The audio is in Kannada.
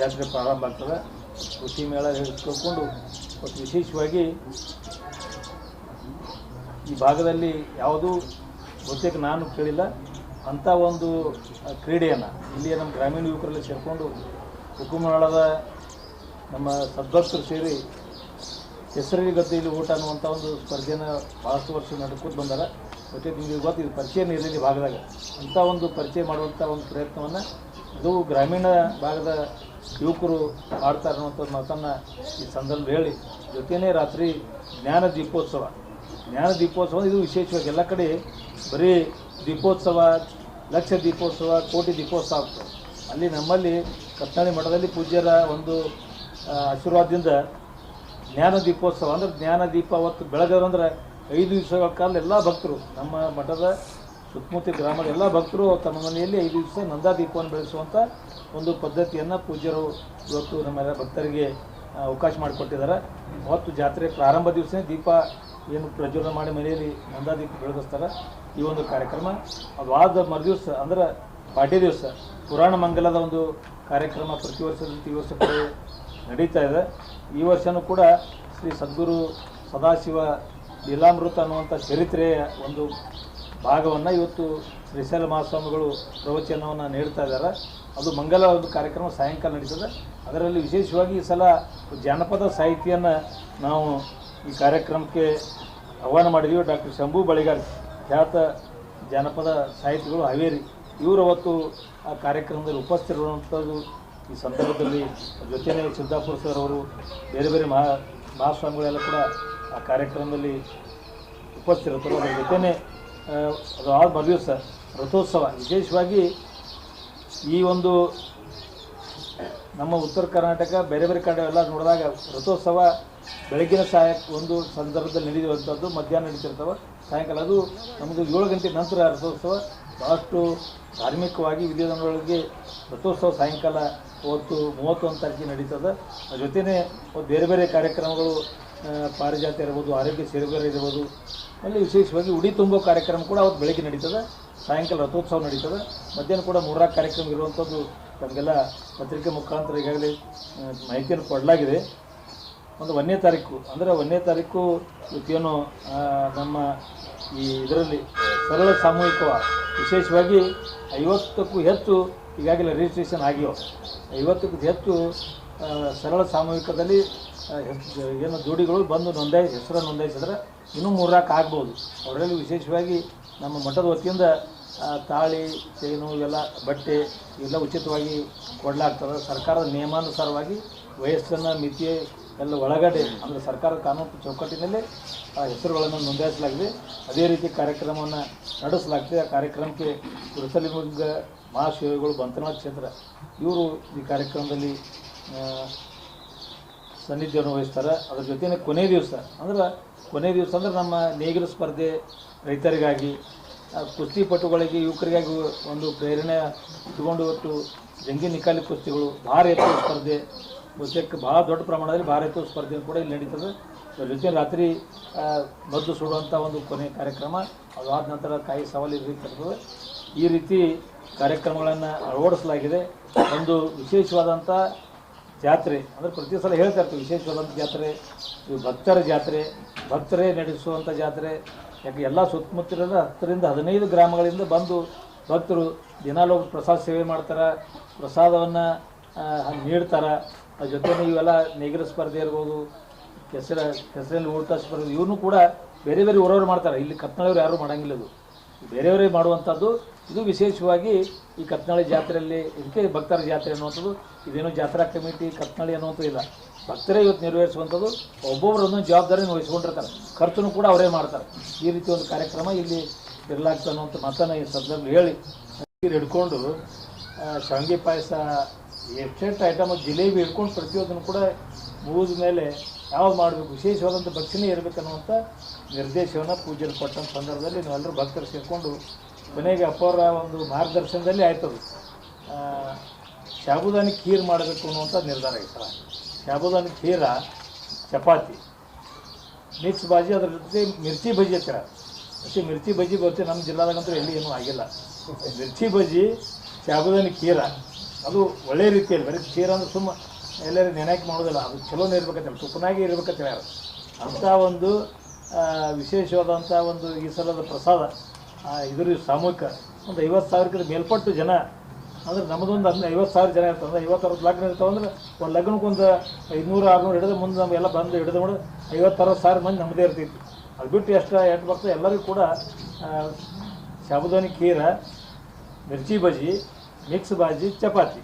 ಜಾತ್ರೆ ಪ್ರಾರಂಭ ಆಗ್ತದೆ. ಕೃಷಿ ಮೇಳ ತಿಳ್ಕೊಂಡು ಮತ್ತು ವಿಶೇಷವಾಗಿ ಈ ಭಾಗದಲ್ಲಿ ಯಾವುದೂ ಬಹುತೇಕ ನಾನು ಕೇಳಿಲ್ಲ. ಅಂಥ ಒಂದು ಕ್ರೀಡೆಯನ್ನು ಇಲ್ಲಿಯ ನಮ್ಮ ಗ್ರಾಮೀಣ ಯುವಕರಲ್ಲಿ ಸೇರಿಕೊಂಡು ಹುಕುಮನಾಳದ ನಮ್ಮ ಸದ್ಭಕ್ತರು ಸೇರಿ ಹೆಸರಿಗೆ ಗದ್ದೆಯಲ್ಲಿ ಊಟ ಅನ್ನುವಂಥ ಒಂದು ಸ್ಪರ್ಧೆನ ಭಾಳಷ್ಟು ವರ್ಷ ನಡ್ಕೊತ ಬಂದಾರ. ಮತ್ತು ನಿಮಗೆ ಗೊತ್ತು, ಇದು ಪರಿಚಯ ನೀರಿನಲ್ಲಿ ಭಾಗದಾಗ ಅಂಥ ಒಂದು ಪರಿಚಯ ಮಾಡುವಂಥ ಒಂದು ಪ್ರಯತ್ನವನ್ನು ಅದು ಗ್ರಾಮೀಣ ಭಾಗದ ಯುವಕರು ಮಾಡ್ತಾರೆ ಅನ್ನುವಂಥ ಮಾತನ್ನು ಈ ಸಂದರ್ಭ ಹೇಳಿ. ಜೊತೆಯೇ ರಾತ್ರಿ ಜ್ಞಾನ ದೀಪೋತ್ಸವ. ಜ್ಞಾನ ದೀಪೋತ್ಸವ ಇದು ವಿಶೇಷವಾಗಿ ಎಲ್ಲ ಕಡೆ ಬರೀ ದೀಪೋತ್ಸವ, ಲಕ್ಷ ದೀಪೋತ್ಸವ, ಕೋಟಿ ದೀಪೋತ್ಸವ ಆಗ್ತದೆ. ಅಲ್ಲಿ ನಮ್ಮಲ್ಲಿ ಕತ್ತಾಳಿ ಮಠದಲ್ಲಿ ಪೂಜ್ಯರ ಒಂದು ಆಶೀರ್ವಾದದಿಂದ ಜ್ಞಾನ ದೀಪೋತ್ಸವ ಅಂದ್ರೆ ಜ್ಞಾನ ದೀಪ ಅವತ್ತು ಬೆಳಗ್ಗೆ ಅಂದರೆ ಐದು ದಿವಸಗಳ ಕಾಲ ಎಲ್ಲ ಭಕ್ತರು ನಮ್ಮ ಮಠದ ಸುತ್ತಮುತ್ತ ಗ್ರಾಮದ ಎಲ್ಲ ಭಕ್ತರು ತಮ್ಮ ಮನೆಯಲ್ಲಿ ಐದು ದಿವಸ ನಂದಾ ದೀಪವನ್ನು ಬೆಳೆಸುವಂಥ ಒಂದು ಪದ್ಧತಿಯನ್ನು ಪೂಜ್ಯರು ಇವತ್ತು ನಮ್ಮೆಲ್ಲ ಭಕ್ತರಿಗೆ ಅವಕಾಶ ಮಾಡಿಕೊಟ್ಟಿದ್ದಾರೆ. ಅವತ್ತು ಜಾತ್ರೆ ಪ್ರಾರಂಭ ದಿವಸನೇ ದೀಪ ಏನು ಪ್ರಜ್ವಲನ ಮಾಡಿ ಮನೆಯಲ್ಲಿ ನಂದಾ ದೀಪ ಬೆಳಗಿಸ್ತಾರೆ. ಈ ಒಂದು ಕಾರ್ಯಕ್ರಮ ಅದು ಆದ ಮರುದಿವಸ, ಅಂದ್ರೆ ಪಾಡ್ಯ ದಿವಸ, ಪುರಾಣ ಮಂಗಲದ ಒಂದು ಕಾರ್ಯಕ್ರಮ ಪ್ರತಿ ವರ್ಷದಂತೆ ಈ ವರ್ಷ ನಡೀತಾ ಇದೆ. ಈ ವರ್ಷನೂ ಕೂಡ ಶ್ರೀ ಸದ್ಗುರು ಸದಾಶಿವ ಲೀಲಾಮೃತ ಅನ್ನುವಂಥ ಚರಿತ್ರೆಯ ಒಂದು ಭಾಗವನ್ನು ಇವತ್ತು ಶ್ರೀಶೈಲ ಮಹಾಸ್ವಾಮಿಗಳು ಪ್ರವಚನವನ್ನು ನೀಡ್ತಾ ಇದ್ದಾರೆ. ಅದು ಮಂಗಲ ಒಂದು ಕಾರ್ಯಕ್ರಮ ಸಾಯಂಕಾಲ ನಡೀತದೆ. ಅದರಲ್ಲಿ ವಿಶೇಷವಾಗಿ ಈ ಸಲ ಜಾನಪದ ಸಾಹಿತಿಯನ್ನು ನಾವು ಈ ಕಾರ್ಯಕ್ರಮಕ್ಕೆ ಆಹ್ವಾನ ಮಾಡಿದ್ದೀವಿ ಡಾಕ್ಟರ್ ಶಂಭು ಬಳಿಗಾರ್, ಖ್ಯಾತ ಜಾನಪದ ಸಾಹಿತಿಗಳು ಹಾವೇರಿ, ಇವರು ಅವತ್ತು ಆ ಕಾರ್ಯಕ್ರಮದಲ್ಲಿ ಉಪಸ್ಥಿತಿರುವಂಥದ್ದು ಈ ಸಂದರ್ಭದಲ್ಲಿ ಜೊತೆನೇ ಸಿದ್ದಾಪುರ ಸರ್ ಅವರು, ಬೇರೆ ಬೇರೆ ಮಹಾ ಮಹಾಸ್ವಾಮಿಗಳೆಲ್ಲ ಕೂಡ ಆ ಕಾರ್ಯಕ್ರಮದಲ್ಲಿ ಉಪಸ್ಥಿತಿರ್ತಾರೆ ಅದರ ಜೊತೆನೇ ಆ, ಅದು ಆದ ಮರುದಿವಸ ರಥೋತ್ಸವ. ವಿಶೇಷವಾಗಿ ಈ ಒಂದು ನಮ್ಮ ಉತ್ತರ ಕರ್ನಾಟಕ ಬೇರೆ ಬೇರೆ ಕಡೆ ಎಲ್ಲ ನೋಡಿದಾಗ ರಥೋತ್ಸವ ಬೆಳಗಿನ ಸಹಾಯ ಒಂದು ಸಂದರ್ಭದಲ್ಲಿ ನಡೆಯುವಂಥದ್ದು ಮಧ್ಯಾಹ್ನ ನಡೀತಿರ್ತವೆ. ಸಾಯಂಕಾಲ ಅದು ನಮ್ಮದು ಏಳು ಗಂಟೆ ನಂತರ ರಥೋತ್ಸವ. ಭಾಳಷ್ಟು ಧಾರ್ಮಿಕವಾಗಿ ವಿಧಿವಿಧಾನಗಳಿಗೆ ರಥೋತ್ಸವ ಸಾಯಂಕಾಲ ಒಂದು ಮೂವತ್ತೊಂದು ತಾರೀಕಿಗೆ ನಡೀತದೆ. ಅದ್ರ ಜೊತೆಯೇ ಬೇರೆ ಬೇರೆ ಕಾರ್ಯಕ್ರಮಗಳು ಆ, ಪಾರಿಜಾತ ಇರ್ಬೋದು ಆರೋಗ್ಯ ಸೇವೆಗಳು ಇರ್ಬೋದು ಅಲ್ಲಿ ವಿಶೇಷವಾಗಿ ಉಡಿ ತುಂಬೋ ಕಾರ್ಯಕ್ರಮ ಕೂಡ ಅವತ್ತು ಬೆಳಗ್ಗೆ ನಡೀತದೆ. ಸಾಯಂಕಾಲ ರಥೋತ್ಸವ ನಡೀತದೆ. ಮಧ್ಯಾಹ್ನ ಕೂಡ ಮೂರಾರು ಕಾರ್ಯಕ್ರಮ ಇರುವಂಥದ್ದು ನಮಗೆಲ್ಲ ಪತ್ರಿಕೆ ಮುಖಾಂತರ ಈಗಾಗಲೇ ಮಾಹಿತಿಯನ್ನು ಕೊಡಲಾಗಿದೆ. ಒಂದು ಒಂದನೇ ತಾರೀಕು, ಅಂದರೆ ಒಂದನೇ ತಾರೀಕು ಇವತ್ತೇನು ನಮ್ಮ ಈ ಇದರಲ್ಲಿ ಸರಳ ಸಾಮೂಹಿಕ ವಿಶೇಷವಾಗಿ ಐವತ್ತಕ್ಕೂ ಹೆಚ್ಚು ಈಗಾಗಲೇ ರಿಜಿಸ್ಟ್ರೇಷನ್ ಆಗಿವೆ. ಐವತ್ತಕ್ಕೂ ಹೆಚ್ಚು ಸರಳ ಸಾಮೂಹಿಕದಲ್ಲಿ ಏನು ಜೋಡಿಗಳು ಬಂದು ನೋಂದಾಯಿಸಿ ಹೆಸರು ನೋಂದಾಯಿಸಿದ್ರೆ ಇನ್ನೂ ಮೂರ್ನಾಲ್ಕು ಆಗ್ಬೋದು. ಅವರಲ್ಲಿ ವಿಶೇಷವಾಗಿ ನಮ್ಮ ಮಠದ ವತಿಯಿಂದ ತಾಳಿ, ಚೈನು ಎಲ್ಲ ಬಟ್ಟೆ ಎಲ್ಲ ಉಚಿತವಾಗಿ ಕೊಡಲಾಗ್ತದೆ. ಸರ್ಕಾರದ ನಿಯಮಾನುಸಾರವಾಗಿ ವಯಸ್ಸನ್ನು, ಮಿತಿ ಎಲ್ಲ ಒಳಗಡೆ ಅಂದರೆ ಸರ್ಕಾರದ ಕಾನೂನು ಚೌಕಟ್ಟಿನಲ್ಲಿ ಆ ಹೆಸರುಗಳನ್ನು ನೋಂದಾಯಿಸಲಾಗಿದೆ. ಅದೇ ರೀತಿ ಕಾರ್ಯಕ್ರಮವನ್ನು ನಡೆಸಲಾಗ್ತದೆ. ಆ ಕಾರ್ಯಕ್ರಮಕ್ಕೆ ಕುರುಸಲಿಮುರ್ಗ ಮಹಾಶಿವಗಳು ಬಂತನಾಥ ಕ್ಷೇತ್ರ, ಇವರು ಈ ಕಾರ್ಯಕ್ರಮದಲ್ಲಿ ಸಾನ್ನಿಧ್ಯವನ್ನು ವಹಿಸ್ತಾರೆ. ಅದ್ರ ಜೊತೆನೇ ಕೊನೆ ದಿವಸ, ಅಂದ್ರೆ ಕೊನೆ ದಿವಸ ಅಂದ್ರೆ ನಮ್ಮ ನೇಗಿಲು ಸ್ಪರ್ಧೆ ರೈತರಿಗಾಗಿ ಕುಸ್ತಿಪಟುಗಳಿಗೆ, ಯುವಕರಿಗಾಗಿ ಒಂದು ಪ್ರೇರಣೆ ಇಟ್ಕೊಂಡು ಇವತ್ತು ಜಂಗಿ ನಿಕಾಲಿ ಕುಸ್ತಿಗಳು, ಭಾರ ಸ್ಪರ್ಧೆ ಮುಖ್ಯಕ್ಕೆ ಭಾಳ ದೊಡ್ಡ ಪ್ರಮಾಣದಲ್ಲಿ ಭಾರ ಎತ್ತುವ ಸ್ಪರ್ಧೆ ಕೂಡ ಇಲ್ಲಿ ನಡೀತದೆ. ಅದ್ರ ಜೊತೆ ರಾತ್ರಿ ಮದ್ದು ಸುಡುವಂಥ ಒಂದು ಕೊನೆ ಕಾರ್ಯಕ್ರಮ ಅದಾದ ನಂತರ ಕಾಯಿ ಸವಾಲು ಇರ್ತದೆ ಈ ರೀತಿ ಕಾರ್ಯಕ್ರಮಗಳನ್ನು ಅಳವಡಿಸಲಾಗಿದೆ. ಒಂದು ವಿಶೇಷವಾದಂಥ ಜಾತ್ರೆ, ಅಂದರೆ ಪ್ರತಿ ಸಲ ಹೇಳ್ತಾ ಇರ್ತೀವಿ ವಿಶೇಷವಾದಂಥ ಜಾತ್ರೆ, ಇದು ಭಕ್ತರ ಜಾತ್ರೆ, ಭಕ್ತರೇ ನಡೆಸುವಂಥ ಜಾತ್ರೆ. ಯಾಕೆ ಎಲ್ಲ ಸುತ್ತಮುತ್ತಲಿನ ಹತ್ತರಿಂದ ಹದಿನೈದು ಗ್ರಾಮಗಳಿಂದ ಬಂದು ಭಕ್ತರು ದಿನಾಲೂ ಪ್ರಸಾದ ಸೇವೆ ಮಾಡ್ತಾರೆ, ಪ್ರಸಾದವನ್ನು ನೀಡ್ತಾರೆ. ಅದ್ರ ಜೊತೆಗೆ ಇವೆಲ್ಲ ನೇಗಿಲ ಸ್ಪರ್ಧೆ ಇರ್ಬೋದು, ಕೆಸರ, ಕೆಸರಲ್ಲಿ ಊಟ ಸ್ಪರ್ಧೆ ಇವನು ಕೂಡ ಬೇರೆ ಬೇರೆ ಊರವ್ರು ಮಾಡ್ತಾರೆ. ಇಲ್ಲಿ ಕತ್ನಾಳವ್ರು ಯಾರೂ ಮಾಡಂಗಿಲ್ಲ ಇದು ಬೇರೆಯವರೇ ಮಾಡುವಂಥದ್ದು, ಇದು ವಿಶೇಷವಾಗಿ ಈ ಕತ್ನಾಳಿ ಜಾತ್ರೆಯಲ್ಲಿ, ಇದಕ್ಕೆ ಭಕ್ತರ ಜಾತ್ರೆ ಅನ್ನುವಂಥದ್ದು, ಇದೇನು ಜಾತ್ರಾ ಕಮಿಟಿ ಕತ್ನಾಳಿ ಅನ್ನುವಂಥದ್ದು ಇಲ್ಲ. ಭಕ್ತರೇ ಇವತ್ತು ನೆರವೇರಿಸುವಂಥದ್ದು ಒಬ್ಬೊಬ್ಬರು ಒಂದೊಂದು ಜವಾಬ್ದಾರಿ ವಹಿಸ್ಕೊಂಡಿರ್ತಾರೆ. ಕೂಡ ಅವರೇ ಮಾಡ್ತಾರೆ. ಈ ರೀತಿ ಒಂದು ಕಾರ್ಯಕ್ರಮ ಇಲ್ಲಿ ಇರಲಾಗ್ತದೆ ಅನ್ನುವಂಥ ಮಾತನ್ನು ಈ ಸಂದರ್ಭದಲ್ಲಿ ಹೇಳಿ. ನೀರು ಹಿಡ್ಕೊಂಡು ಶಾವಿಗೆ ಪಾಯಸ, ಎಷ್ಟೆಷ್ಟು ಐಟಮ್ ಜಿಲೇಬಿ ಹಿಡ್ಕೊಂಡು ಪ್ರತಿಯೊಂದನ್ನು ಕೂಡ ಮುಗಿದ ಮೇಲೆ ಯಾವ್ದು ಮಾಡಬೇಕು ವಿಶೇಷವಾದಂಥ ಭಕ್ತಿನೇ ಇರಬೇಕು ಅನ್ನುವಂಥ ನಿರ್ದೇಶವನ್ನು ಪೂಜೆಯಲ್ಲಿ ಕೊಟ್ಟಂಥ ಸಂದರ್ಭದಲ್ಲಿ ನಾವೆಲ್ಲರೂ ಭಕ್ತರು ಸೇರಿಕೊಂಡು ಕೊನೆಗೆ ಅಪ್ಪವರ ಒಂದು ಮಾರ್ಗದರ್ಶನದಲ್ಲಿ ಆಯ್ತದು. ಶಾಬುದಾನಿ ಖೀರ್ ಮಾಡಬೇಕು ಅನ್ನುವಂಥ ನಿರ್ಧಾರ ಆಯ್ತಲ್ಲ ಶಾಬುದಾನಿ ಖೀರ, ಚಪಾತಿ, ಮಿಕ್ಸ್ ಬಾಜಿ, ಅದ್ರ ಜೊತೆ ಮಿರ್ಚಿ ಬಜ್ಜಿ ಹತ್ತಿರ ಮತ್ತು ಮಿರ್ಚಿ ಬಜ್ಜಿ ಬರ್ತೀವಿ ನಮ್ಮ ಜಿಲ್ಲಾದಾಗಂತೂ ಎಲ್ಲಿ ಏನೂ ಆಗಿಲ್ಲ. ಮಿರ್ಚಿ ಬಜ್ಜಿ ಶಾಬುದಾನಿ ಖೀರ, ಅದು ಒಳ್ಳೆ ರೀತಿಯಲ್ಲಿ, ಬರೀ ಖೀರ ಅಂದ್ರೆ ಸುಮ್ಮ ಎಲ್ಲರೂ ನೆನಕ್ಕೆ ಮಾಡೋದಿಲ್ಲ. ಅದು ಚಲೋನೇ ಇರ್ಬೇಕಂತೇಳಿ ಇರ್ಬೇಕಂತ ಯಾರು ಅಂಥ ಒಂದು ವಿಶೇಷವಾದಂಥ ಒಂದು ಈ ಸಲದ ಪ್ರಸಾದ ಇದ್ರ ಸಾಮೂಹಿಕ ಒಂದು ಐವತ್ತು ಸಾವಿರಕ್ಕಿಂತ ಮೇಲ್ಪಟ್ಟು ಜನ, ಅಂದ್ರೆ ನಮ್ಮದೊಂದು ಹದಿನೈದು ಐವತ್ತು ಸಾವಿರ ಜನ ಇರ್ತದೆ ಅಂದರೆ ಐವತ್ತು ಅರವತ್ತು ಲಗ್ನ ಇರ್ತಾವೆ. ಅಂದ್ರೆ ಒಂದು ಲಗ್ನಕ್ಕೆ ಒಂದು ಐದುನೂರು, ಆರುನೂರು ಹಿಡಿದು ಮುಂದೆ ನಮಗೆಲ್ಲ ಬಂದು ಹಿಡಿದು ಮಾಡಿ ಐವತ್ತು, ಅರವತ್ತು ಸಾವಿರ ಮಂದಿ ನಮ್ಮದೇ ಇರ್ತಿತ್ತು. ಅದು ಬಿಟ್ಟು ಎಷ್ಟು ಎಂಟು ಬರ್ತದೆ ಎಲ್ಲರಿಗೂ ಕೂಡ ಸಾಬುದಾನಿ ಖೀರ, ಮಿರ್ಚಿ ಬಜಿ ಮಿಕ್ಸ್ ಬಾಜಿ, ಚಪಾತಿ.